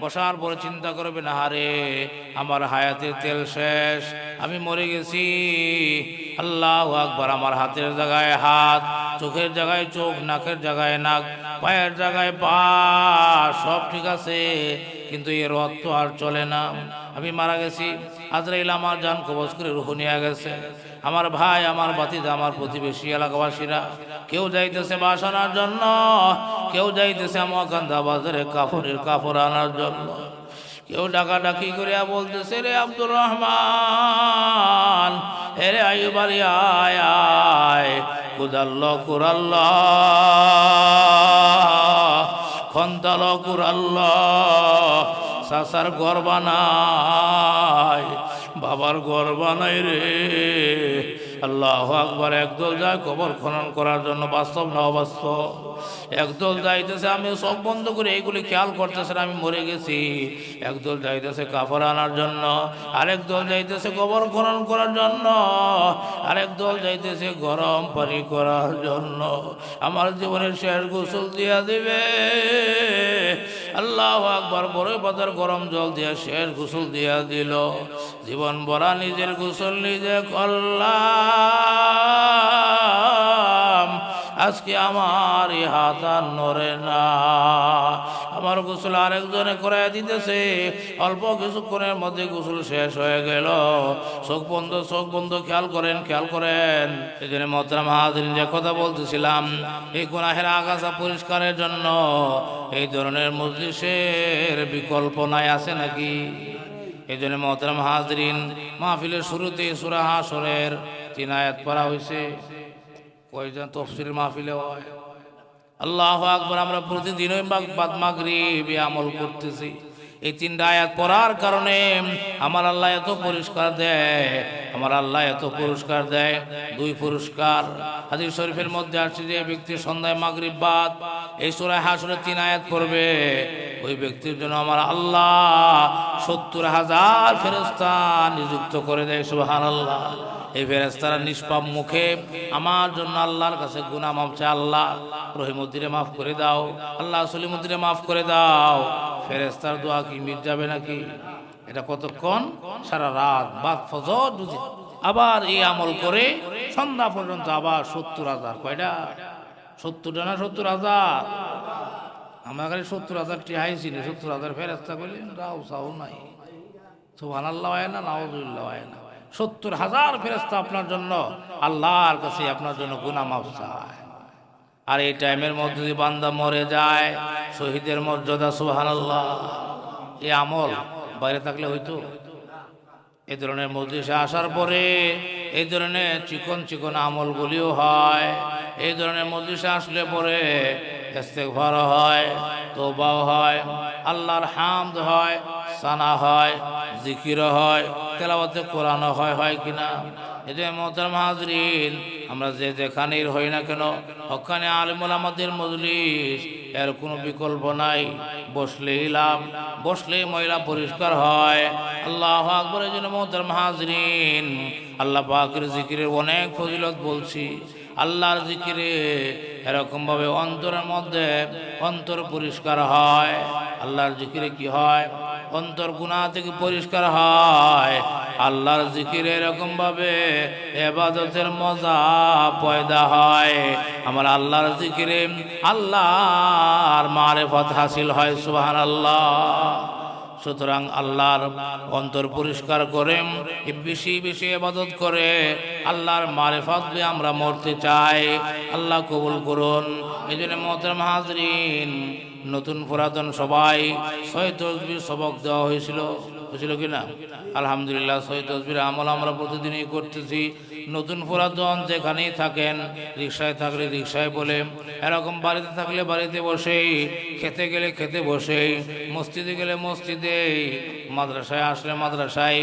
বসার পরে চিন্তা করবে, না হারে আমার হায়াতের তেল শেষ, আমি মরে গেছি। আল্লাহ আকবার, আমার হাতের জায়গায় হাত, চোখের জায়গায় চোখ, নাকের জায়গায় নাক, পায়ের জায়গায় পা, সব ঠিক আছে। কিন্তু এর রথ তো আর চলে না। আমি মারা গেছি। আজরাইল আমার যান কবজ করে রুহু নিয়ে গেছে। আমার ভাই, আমার বাতিদা আমার প্রতিবেশী এলাকাবাসীরা, কেউ যাইতেছে বাস আনার জন্য, কেউ যাইতেছে আমাকান্দা বাজারে কাপড়ের কাপড় আনার জন্য। কেউ ডাকাডাকি করিয়া বলতেছে, রে আব্দুর রহমান আইব আলী, আয় আয়, কুদাল্ল, কুরাল্ল কুরাল্ল সাসার গর্বানায় বানায়। বাবার ঘর বানাই রে। আল্লাহ আকবার, একদল যায় কবর খনন করার জন্য বাস্তব না অবাস্তব। একদল যাইতেছে, আমি সব বন্ধ করে এইগুলি খেয়াল করতেছে আমি মরে গেছি। একদল যাইতেছে কাপড় আনার জন্য আরেক দল যাইতেছে কবর খনন করার জন্য আরেক দল যাইতেছে গরম পানি করার জন্য। আমার জীবনের শেষ গোসল দিয়া দিবে। আল্লাহ আকবর বড় পাতার গরম জল দিয়া শেষ গোসল দিয়া দিল। জীবন বড়া নিজের গোসল নিজে করলাম। আজকে আমার এই হাত আর নড়ে না। আমার গোসল আরেকজনে করে দিতেছে। অল্প কিছুক্ষণের মধ্যে গোসল শেষ হয়ে গেল। চোখ বন্ধ চোখ বন্ধ, খেয়াল করেন খেয়াল করেন। এই জন্য মতরাম যে কথা বলতেছিলাম, এই গুনাহের আগাছা পরিষ্কারের জন্য এই ধরনের মজলিসের বিকল্প নাই, আছে নাকি? এই জন্য মহতরম হাজরিন মাহফিলের শুরুতে সুরা হাসরের তিন আয়াত পড়া হয়েছে। কয়জন তফসিল মাহফিলে হয়? আল্লাহ আকবর, আমরা প্রতিদিনই বাদ মাগরিব আমল করতেছি। এই তিনটা আয়াত পড়ার কারণে আমার আল্লাহ এত পরিষ্কার দেয়, আমার আল্লাহ এত পুরস্কার দেয়। দুই পুরস্কার হাদিস শরীফের মধ্যে আসছে যে ব্যক্তি সন্ধ্যায় মাগরিব বাদ, এই সুরায় হাসরে তিন আয়াত পড়বে। ওই ব্যক্তির জন্য আমার আল্লাহ সত্তর হাজার ফেরস্তা নিযুক্ত করে দেয় সুবাহান আল্লাহ এই ফেরেস্তারা নিষ্পাপ মুখে আমার জন্য আল্লাহর কাছে মাফ চায়। আল্লাহ, রহিমুদ্দিনে মাফ করে দাও। আল্লাহ, সলিমুদ্দিনে মাফ করে দাও। ফেরেস্তার দোয়া কি মিট যাবে নাকি? এটা কতক্ষণ? সারা রাত বাদ ফজর দুদিন আবার এই আমল করে সন্ধ্যা পর্যন্ত আবার সত্তর হাজার। কয়টা? সত্তরটা না সত্তর হাজার? আমার কাছে সত্তর হাজার টিহাইছি না সত্তর হাজার ফেরেস্তা করলেন রাও সাও নাই। সুবান আল্লাহ হয় না নাওজুল্লাহ হয় না। সত্তর হাজার ফেরেস্তা আপনার জন্য আল্লাহর কাছে আপনার জন্য গুনা মাফ চায়। আর এই টাইমের মধ্যে যদি বান্দা মরে যায়, শহীদের মর্যাদা সুহান আল্লাহ এই আমল বাইরে থাকলে হয়তো এই ধরনের মজলিসে আসার পরে এই ধরনের চিকন চিকন আমলগুলিও হয়। এই ধরনের মজলিসে আসলে পরে ইস্তেগফার হয় তোবাও হয়, আল্লাহর হামদ হয়, সানা হয়, জিকির হয় তেলাওয়াতে কোরআনও হয় হয় কিনা? এই যে মোহতার মাহাজরিন আমরা যে যেখানেই হই না কেন ওখানে আলিমুল আমাদের মজলিস, এর কোনো বিকল্প নাই। বসলেই লাভ, বসলেই ময়লা পরিষ্কার হয়। আল্লাহ আকবরের জন্য মোহতার মাহাজরিন আল্লাহ পাকের জিকিরের অনেক ফজিলত বলছি। আল্লাহর জিকিরে এরকমভাবে অন্তরের মধ্যে অন্তর পরিষ্কার হয়। আল্লাহর জিকিরে কি হয়? অন্তর গুণা থেকে পরিষ্কার হয়। আল্লাহর জিকির এরকম ভাবে এবাদতের মজা পয়দা হয়। আমার আল্লাহর জিকিরে আল্লাহ আর পথ হাসিল হয় সুহান আল্লাহ সুতরাং আল্লাহর অন্তর পরিষ্কার করে, বেশি বেশি এবাদত করে, আল্লাহর মারেফত দিয়ে আমরা মরতে চাই। আল্লাহ কবুল করুন। এই জন্য মহতরম হাজরিন নতুন পুরাতন সবাই ছয় তসবির সবক দেওয়া হয়েছিল। হয়েছিল কিনা? আলহামদুলিল্লাহ ছয় তসবির আমল আমরা প্রতিদিনই করতেছি। নতুন পুরাতন যেখানেই থাকেন রিক্সায় থাকলে রিক্সায় বলে, এরকম বাড়িতে থাকলে বাড়িতে বসেই খেতে গেলে খেতে বসেই মসজিদে গেলে মসজিদে, মাদ্রাসায় আসলে মাদ্রাসায়,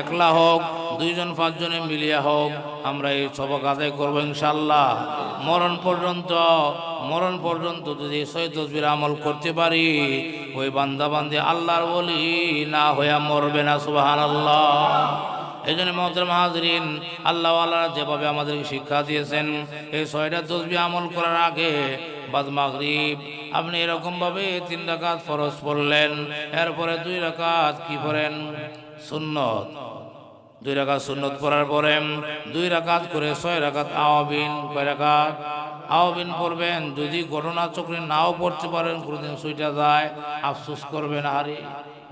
একলা হোক, দুইজন পাঁচজনে মিলিয়া হোক, আমরা এই সবক আদায় করব ইনশাল্লাহ মরণ পর্যন্ত মরণ পর্যন্ত যদি সই তসবির আমল করতে পারি, ওই বান্দা বান্দি আল্লাহর বলি না হইয়া মরবে না সুবাহান আল্লাহ এই জন্য মহতরম হাজরিন, আল্লাহ যেভাবে আমাদেরকে শিক্ষা দিয়েছেন, এই ছয়টা তসবি আমল করার আগে বাদ মাগরিব, আপনি এরকম ভাবে তিন রাকাত ফরজ পড়লেন, এরপরে দুই রাকাত কি পড়েন? সুন্নত। দুই রাকাত সুন্নত পড়ার পরে দুই রাকাত করে ছয় রাকাত আওয়াবিন, কয় রাকাত? আওয়াবিন পড়বেন, যদি ঘটনা চক্রে নাও পড়তে পারেন, কোনোদিন সুইটা যায়, আফসোস করবেন আরে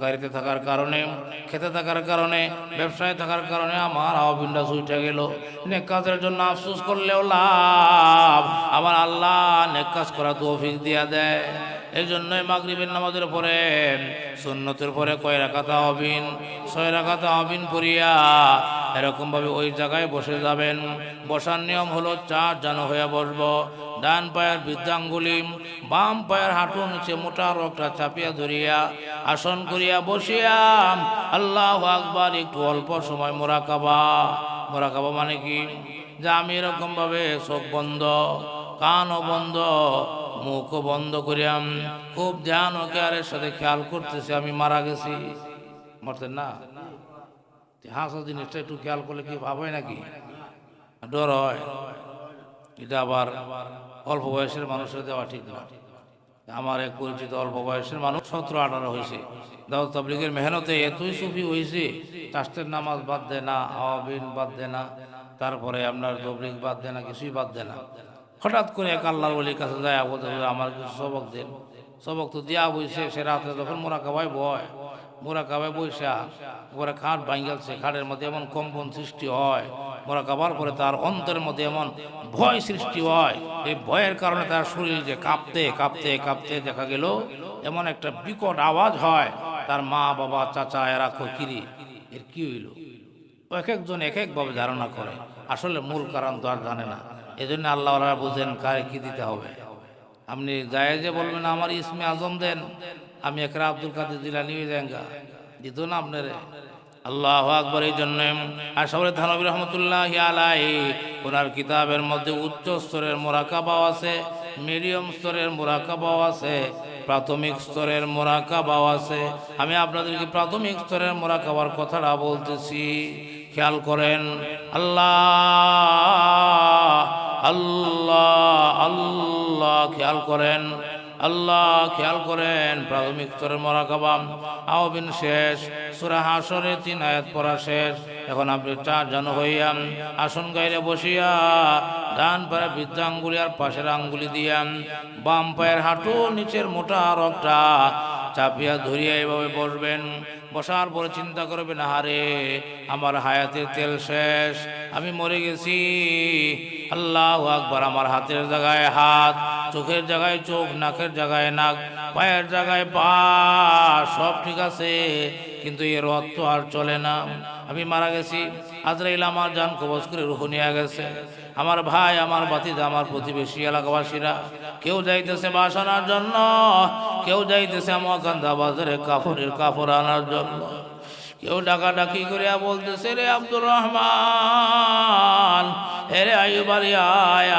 গাড়িতে থাকার কারণে, খেতে থাকার কারণে, ব্যবসায় থাকার কারণে আমার আওয়াবিনটা সুইটা গেল। নেক কাজের জন্য আফসোস করলেও লাভ। আমার আল্লাহ নেক কাজ করা অফিস দিয়া দেয়। এই জন্যই মাগরিবের নামাজের পরে, সুন্নতের পরে কয় রাখাতা হবিন ছয় রাখাতা হবিন পড়িয়া এরকম ভাবে ওই জায়গায় বসে যাবেন। বসার নিয়ম হলো চার জানো হয়ে বসবো। ডান পায়ের বৃদ্ধাঙ্গুলি, বাম পায়ের হাঁটু নিচে মোটা রকটা চাপিয়া ধরিয়া আসন করিয়া বসিয়া, আল্লাহ আকবার, একটু অল্প সময় মোরাকাবা। মোরাকাবা মানে কি? যে আমি এরকম ভাবে চোখ বন্ধ, কানও বন্ধ, মুখও বন্ধ করিয়াম। খুব ধ্যান ও কেয়ারের সাথে খেয়াল করতেছি, আমি মারা গেছি। মরতেন না? হাসা জিনিসটা একটু খেয়াল করলে কি ভাব নাকি? ডর হয়। এটা আবার অল্প বয়সের মানুষের দেওয়া ঠিক না। আমার এক পরিচিত অল্প বয়সের মানুষ সতেরো, আঠারো হয়েছে। দাও তাবলিগের মেহনতে এতই সুফি হয়েছে চাষের নামাজ বাদ দেয় না, আওয়াবিন বাদ দেয় না, তারপরে আপনার তবলিগ বাদ দেয় না, কিছুই বাদ দেয় না। হঠাৎ করে এক আল্লাহর বলির কাছে যায় বলতে বলে, আমার কিছু সবক দেন সবক তো দেওয়া বইছে, সে রাতে যখন মোরা কাবায় বয় মোরা কাবায় বৈশা পরে খাট ভাঙ্গালছে খাটের মধ্যে এমন কম্পন সৃষ্টি হয়। মোরা কাবার পরে তার অন্তরের মধ্যে এমন ভয় সৃষ্টি হয়। এই ভয়ের কারণে তার শরীর যে কাঁপতে কাঁপতে কাঁপতে দেখা গেল, এমন একটা বিকট আওয়াজ হয়। তার মা, বাবা, চাচা, এরা কিরি এর কি হইল? এক একজন এক একভাবে ধারণা করে। আসলে মূল কারণ তো আর জানে না। এই জন্য আল্লাহ বুঝেন কারে কি দিতে হবে। আপনি যে বলবেন, আমার ইসমে আজম দেন, আমি একরা আব্দুল কাদের জিলানি হয়ে যাঙ্গা দিত না আপনার? আল্লাহ আকবর এই জন্য। আসলে থানবী রহমতুল্লাহ আলাই ওনার কিতাবের মধ্যে উচ্চ স্তরের মোরাকাবাও আছে, মিডিয়াম স্তরের মোরাকাবাও আছে, প্রাথমিক স্তরের মোরাকাবাও আছে। আমি আপনাদেরকে প্রাথমিক স্তরের মোরাকাবার কথাটা বলতেছি, খেয়াল করেন, আল্লাহ আল্লাহ আল্লাহ, খেয়াল করেন। আল্লাহ খেয়াল করেন, প্রাথমিক স্তরের মরাকাবা আওবিন শেষ, সুরা হাসরে তিন আয়াত পড়া শেষ। এখন আপনি চার জন হইয়াম আসন গাইলে বসিয়া ডান পায়ে বৃদ্ধা আঙ্গুলি আর পাশের আঙ্গুলি দিয়াম বাম পায়ের হাঁটু নিচের মোটা রকটা চাপিয়া ধরিয়া এভাবে বসবেন। বসার পরে চিন্তা করবেন হারে আমার হায়াতের তেল শেষ, আমি মরে গেছি। আল্লাহ আকবার, আমার হাতের জায়গায় হাত চোখের জায়গায় চোখ, নাকের জায়গায় নাক, পায়ের জায়গায় পা, সব ঠিক আছে, কিন্তু এর অর্থ আর চলে না। আমি মারা গেছি, আজরাইল আমার যান কবচ করে রুহ নিয়ে গেছে। আমার ভাই, আমার বাতিদা আমার প্রতিবেশী এলাকাবাসীরা, কেউ যাইতেছে বাস আনার জন্য, কেউ যাইতেছে আমাকান্দা বাজারে কাপড়ের কাপড় আনার জন্য। কেউ ডাকাডাকি করিয়া বলতেছে, রে আব্দুর রহমান, এরে আয়ুব আলী, আয়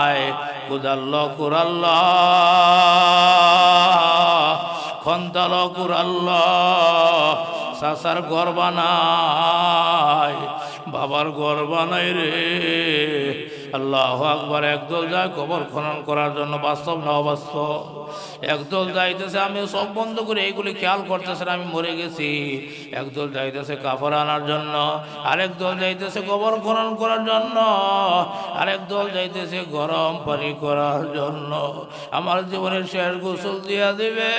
আয়। কুদাল্ল কুরাল্ল, খন্তাল কুরাল্ল, সাসার ঘর বানাই, বাবার ঘর বানাই রে। আল্লাহ আকবার, একদল যায় কবর খনন করার জন্য বাস্তব না অবাস্তব? একদল যাইতেছে, আমি সব বন্ধ করে এইগুলি খেয়াল করতেছে আমি মরে গেছি। একদল যাইতেছে কাপড় আনার জন্য আরেক দল যাইতেছে গোবর খনন করার জন্য আরেক দল যাইতেছে গরম পানি করার জন্য। আমার জীবনের শেষ গোসল দিয়া দিবে।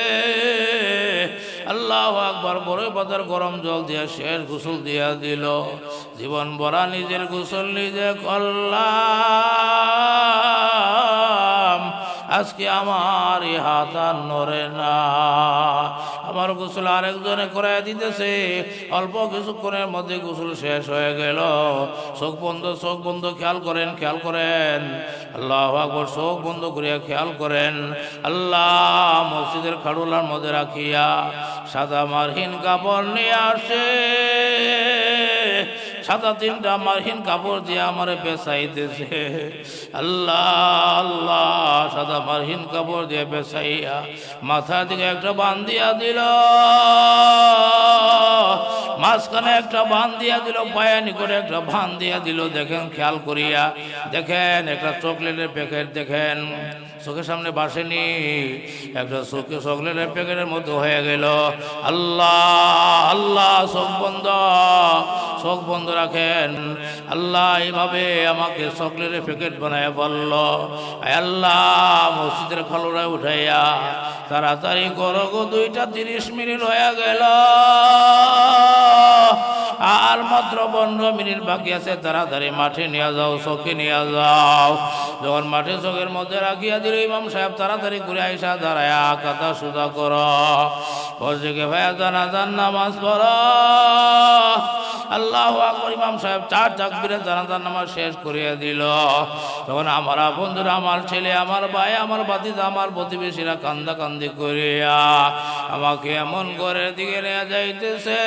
আল্লাহ আকবার বড় পাতার গরম জল দিয়া শেষ গোসল দিয়া দিল। জীবন বরা নিজের গোসল নিজে করলাম আজকে আমার এই হাত আর না। আমার গোসল আরেকজনে করে দিতেছে। অল্প কিছুক্ষণের মধ্যে গোসল শেষ হয়ে গেল। চোখ বন্ধ চোখ বন্ধ, খেয়াল করেন খেয়াল করেন। আল্লাহ আকবর, চোখ বন্ধ করিয়া খেয়াল করেন। আল্লাহ মসজিদের খাড়ুলার মধ্যে রাখিয়া সাদা মারহীন কাপড় নিয়ে আসে। সাদা তিনটা মারহীন কাপড় দিয়ে আমারে বেসাইতেছে আল্লাহ আল্লাহ, সাদা মারহীন কাপড় দিয়ে বেসাইয়া মাথা দিকে একটা বান্ধিয়া দিল। মাঝখানে একটা বান দিয়া দিল পায়ে করে একটা ভান দিয়া দিল। দেখেন, খেয়াল করিয়া, দেখেন, একটা চকলেটের প্যাকেট, দেখেন, চোখের সামনে বাসেনি একটা চোখে চকলেটের প্যাকেটের মতো হয়ে গেল। আল্লাহ আল্লাহ, চোখ বন্ধ চোখ বন্ধ রাখেন। আল্লাহ এইভাবে আমাকে চকলেটের প্যাকেট বানায় বলল আল্লাহ, মসজিদের খালুরা উঠাইয়া তাড়াতাড়ি করো গো, দুইটা তিরিশ মিনিট হয়ে গেল। আর মাত্র পনেরো মিনিট বাকি আছে, তাড়াতাড়ি মাঠে নিয়ে যাও, চোখে নিয়ে যাও। যখন মাঠে চোখের মধ্যে রাখিয়া দিল ইমাম সাহেব, তাড়াতাড়ি ঘুরে আইসা দাঁড়ায় কাতা সুদা কর। মসজিদে ভাইয়া জানা নামাজ পড়া। আল্লাহ আকবর, ইমাম সাহেব চার চাকবিরে জানাজার নামাজ শেষ করিয়া দিল। তখন আমার বন্ধুরা, আমার ছেলে, আমার ভাই, আমার বাতিদ আমার প্রতিবেশীরা কান্দা কান্দি করিয়া আমাকে এমন করে দিকে নিয়ে যাইতেছে।